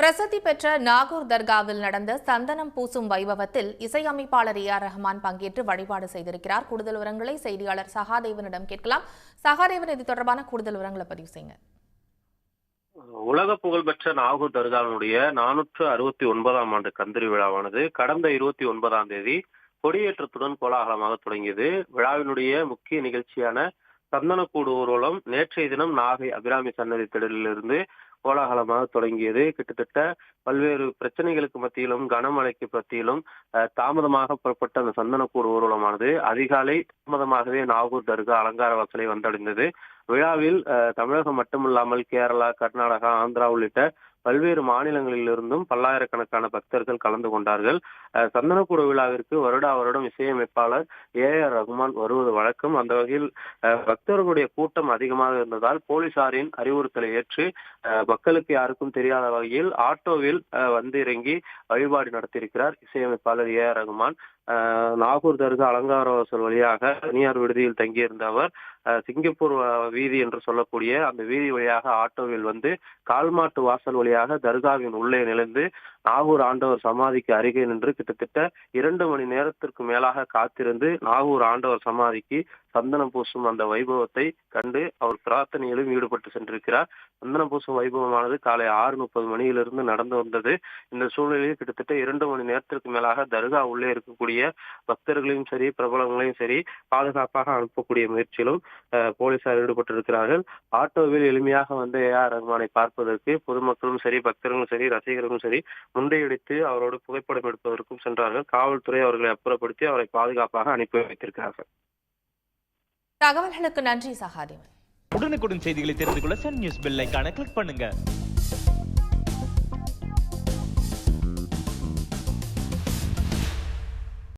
பிரசித்தி பெற்ற நாகூர் தர்காவில் நடந்த சந்தனம் பூசும் வைபவத்தில் இசையமைப்பாளர் ஏ ஆர் ரஹ்மான் பங்கேற்று வழிபாடு செய்திருக்கிறார். கூடுதல் விவரங்களை செய்தியாளர் சகாதேவனிடம் கேட்கலாம். சகாதேவன் இது தொடர்பான கூடுதல் விவரங்களை பதிவு செய்யுங்க. உலக புகழ்பெற்ற நாகூர் தர்காவினுடைய நானூற்று அறுபத்தி ஒன்பதாம் ஆண்டு கந்தரி விழாவானது கடந்த இருபத்தி ஒன்பதாம் தேதி கொடியேற்றத்துடன் கோலாகலமாக தொடங்கியது. விழாவினுடைய முக்கிய நிகழ்ச்சியான சந்தனக்கூடு ஊர்வலம் நேற்றைய தினம் நாகை அபிராமி சன்னதி திடலிலிருந்து கோலாகலமாக தொடங்கியது. கிட்டத்தட்ட பல்வேறு பிரச்சனைகளுக்கு மத்தியிலும் கனமழைக்கு மத்தியிலும் தாமதமாக புறப்பட்ட அந்த சந்தனக்கூடு ஊர்வலமானது அதிகாலை தாமதமாகவே நாகூர் தர்கா அலங்கார வாசலை வந்தடைந்தது. விழாவில் தமிழகம் மட்டுமில்லாமல் கேரளா கர்நாடகா ஆந்திரா உள்ளிட்ட பல்வேறு மாநிலங்களிலிருந்தும் பல்லாயிரக்கணக்கான பக்தர்கள் கலந்து கொண்டார்கள். சந்தனக்கூட விழாவிற்கு வருடா வருடம் இசையமைப்பாளர் ஏ ஆர் ரகுமான் வருவது வழக்கம். அந்த வகையில் அஹ், பக்தர்களுடைய கூட்டம் அதிகமாக இருந்ததால் போலீசாரின் அறிவுறுத்தலை ஏற்று அஹ், மக்களுக்கு யாருக்கும் தெரியாத வகையில் ஆட்டோவில் அஹ், வந்து இறங்கி வழிபாடு நடத்தியிருக்கிறார் இசையமைப்பாளர் ஏ ஆர் ரகுமான். நாகூர் தர்கா அலங்கார வாசல் வழியாக தனியார் விடுதியில் தங்கியிருந்த அவர் சிங்கப்பூர் வீதி என்று சொல்லக்கூடிய அந்த வீதி வழியாக ஆட்டோவில் வந்து கால்மாட்டு வாசல் வழியாக தர்காவின் உள்ளே நுழைந்து நாகூர் ஆண்டவர் சமாதிக்கு அருகே நின்று கிட்டத்தட்ட இரண்டு மணி நேரத்திற்கு மேலாக காத்திருந்து நாகூர் ஆண்டவர் சமாதிக்கு சந்தனம் பூசும் அந்த வைபவத்தை கண்டு அவர் பிரார்த்தனையிலும் ஈடுபட்டு சென்றிருக்கிறார். சந்தனம் பூசும் வைபவமானது காலை ஆறு முப்பது மணியிலிருந்து நடந்து வந்தது. இந்த சூழ்நிலையில் கிட்டத்தட்ட இரண்டு மணி நேரத்திற்கு மேலாக தர்கா உள்ளே இருக்கக்கூடிய பக்தர்களையும் சரி பிரபலங்களையும் சரி பாதுகாப்பாக அனுப்பக்கூடிய முயற்சியிலும் போலீசார் ஈடுபட்டிருக்கிறார்கள். ஆட்டோவில் எளிமையாக வந்து ஏ ஆர் ரஹ்மானை பார்ப்பதற்கு பொதுமக்களும் சரி பக்தர்களும் சரி ரசிகர்களும் சரி முண்டையடித்து அவரோடு புகைப்படம் எடுப்பதற்கும் சென்றார்கள். காவல்துறை அவர்களை அப்புறப்படுத்தி அவரை பாதுகாப்பாக அனுப்பி வைத்திருக்கிறார்கள். தகவல்களுக்கு நன்றி சகாதேவன். உடனுக்குடன் செய்திகளை தெரிந்து கொள்ள சன் நியூஸ் பெல் ஐகானை கிளிக் பண்ணுங்க.